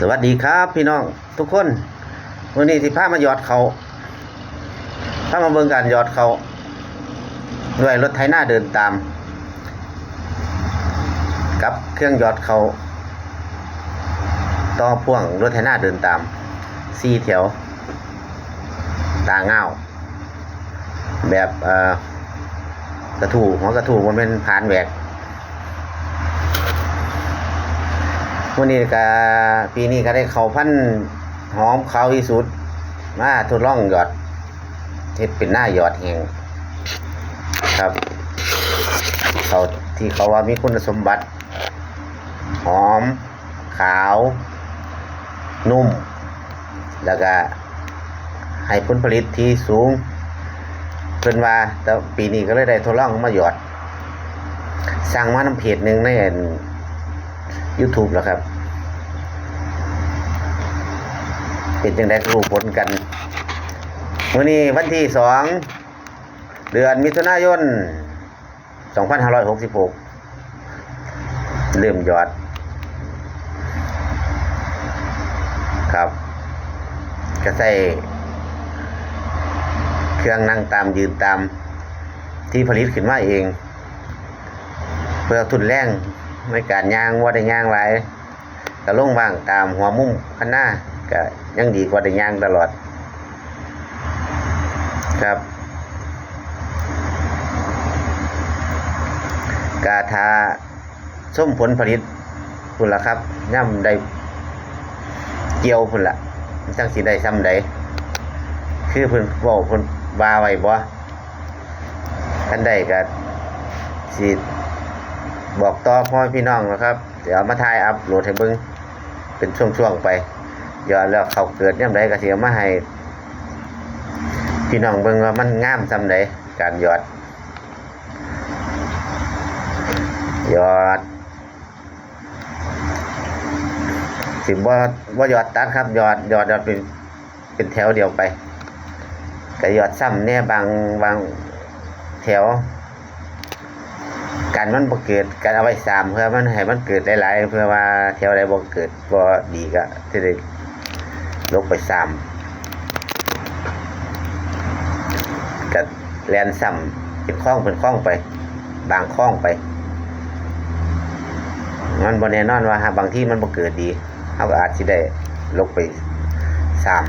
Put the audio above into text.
สวัสดีครับพี่น้องทุกคนวันนี้ที่พามาหยอดเขาพามาเบิ่งการหยอดเขาด้วยรถไถหน้าเดินตาม กับเครื่องหยอดเขาต่อพ่วงรถไถหน้าเดินตามสี่แถว ตาเงาแบบกระถูหัวกระถูมันเป็นผานแหวก วันนี้ก็ปีนี้ก็ได้เขาพันธุ์หอมเขาวอีสุด มาทดลองหยอดเฮ็ดเป็นหน้าหยอดแหงครับเขาที่เขาว่ามีคุณสมบัติ หอม ขาว นุ่ม แล้วก็ให้ผลผลิตที่สูงเพิ่นว่าแต่ปีนี้ก็เลยได้ทดลองมาหยอดสร้างมาน้ำเพจหนึ่งใน YouTube แล้วครับ เป็นจังได้รู้ผลกันวันนี้วันที่สองเดือนมิถุนายน 2566เริ่มหยอด ครับก็ใส่เครื่องนั่งตามยืนตามที่ผลิตขึ้นมาเอง เพื่อทุนแรง ในการย่างว่าได้ย่างไรก็ลงว่างตามหัวมุมข้างหน้าก็ยังดีกว่าได้ย่างตลอด ครับกาทาส้มผลผลิตพุ่นละครับย่ำได้เกี่ยวพุ่นละจังสิได้ซ้ำใดคือเพิ่นบอกพิ่นว่าไว้บ่คันใดก็สิ บอกต่อพ่อพี่น้องนะครับ เดี๋ยวมาถ่ายอัพโหลดให้เบิ่งเป็นช่วงๆไปยอดแล้วเขาเกิดย่ำใดก็สิเอามาให้ พี่น้องเบิ่งว่ามันงามซำใดการยอดยอด สิบ่บ่หยอดตัดครับยอดยอดยอดเป็นเป็นแถวเดียวไปก็หยอดซ้ำเนี่ยบางบางแถว การมันบ่เกิดการเอาไว้สามเพื่อมันให้มันเกิดหลายๆเพื่อว่าแถวใดบ่เกิดบ่ดีก็สิได้ลกไปสามก็แลนซ้ำเป็นคล้องเป็นคล้องไป บางคล้องไปมันบ่แน่นอนว่าบางที่มันบ่เกิดดีเฮาก็อาจสิได้ลกไปสาม